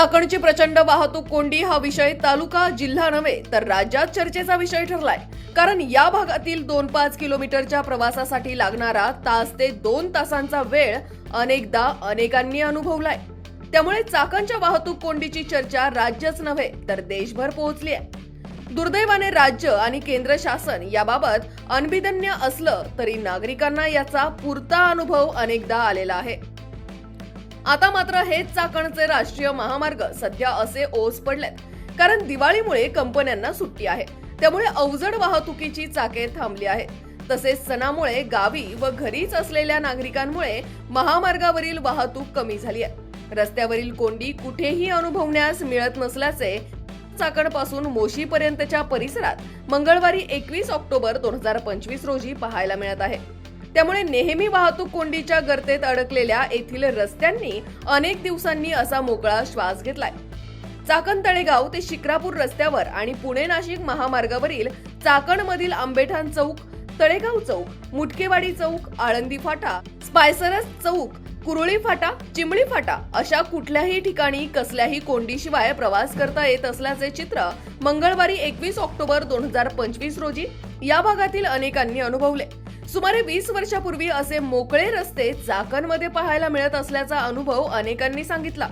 चाकणची प्रचंड वाहतूक कोंडी हा विषय तालुका जिल्हा नव्हे तर राज्यात चर्चेचा विषय ठरलाय. कारण या भागातील दोन पाच किलोमीटरच्या प्रवासासाठी लागणारा तास ते दोन तासांचा वेळ अनेकदा अनेकांनी अनुभवलाय. त्यामुळे चाकणच्या वाहतूक कोंडीची चर्चा राज्यच नव्हे तर देशभर पोहोचली आहे. दुर्दैवाने राज्य आणि केंद्र शासन याबाबत अनभिदन्य असलं तरी नागरिकांना याचा पुरता अनुभव अनेकदा आलेला आहे. आता मात्र हेच चाकणचे राष्ट्रीय महामार्ग सध्या असे ओस पडलेत. कारण दिवाळीमुळे कंपन्यांना सुट्टी आहे. त्यामुळे अवजड वाहतुकीची चाके थांबली आहेत. तसेच सणामुळे गावी व घरीच असलेल्या नागरिकांमुळे महामार्गावरील वाहतूक कमी झाली आहे. रस्त्यावरील कोंडी कुठेही अनुभवण्यास मिळत नसल्याचे चाकणपासून मोशीपर्यंतच्या परिसरात मंगळवारी एकवीस ऑक्टोबर दोन हजार पंचवीस रोजी पाहायला मिळत आहे. त्यामुळे नेहमी वाहतूक कोंडीच्या गर्तेत अडकलेल्या येथील रस्त्यांनी अनेक दिवसांनी असा मोकळा श्वास घेतलाय. चाकण तळेगाव ते शिक्रापूर रस्त्यावर आणि पुणे नाशिक महामार्गावरील चाकणमधील आंबेठाण चौक तळेगाव चौक मुटकेवाडी चौक आळंदी फाटा स्पायसरस चौक कुरुळी फाटा चिमळी फाटा अशा कुठल्याही ठिकाणी कसल्याही कोंडीशिवाय प्रवास करता येत असल्याचे चित्र मंगळवारी एकवीस ऑक्टोबर दोन हजार पंचवीस रोजी या भागातील अनेकांनी अनुभवले. सुमारे वीस वर्षापूर्वी असे मोकळे रस्ते चाकणमध्ये पाहायला मिळत असल्याचा अनुभव अनेकांनी सांगितला.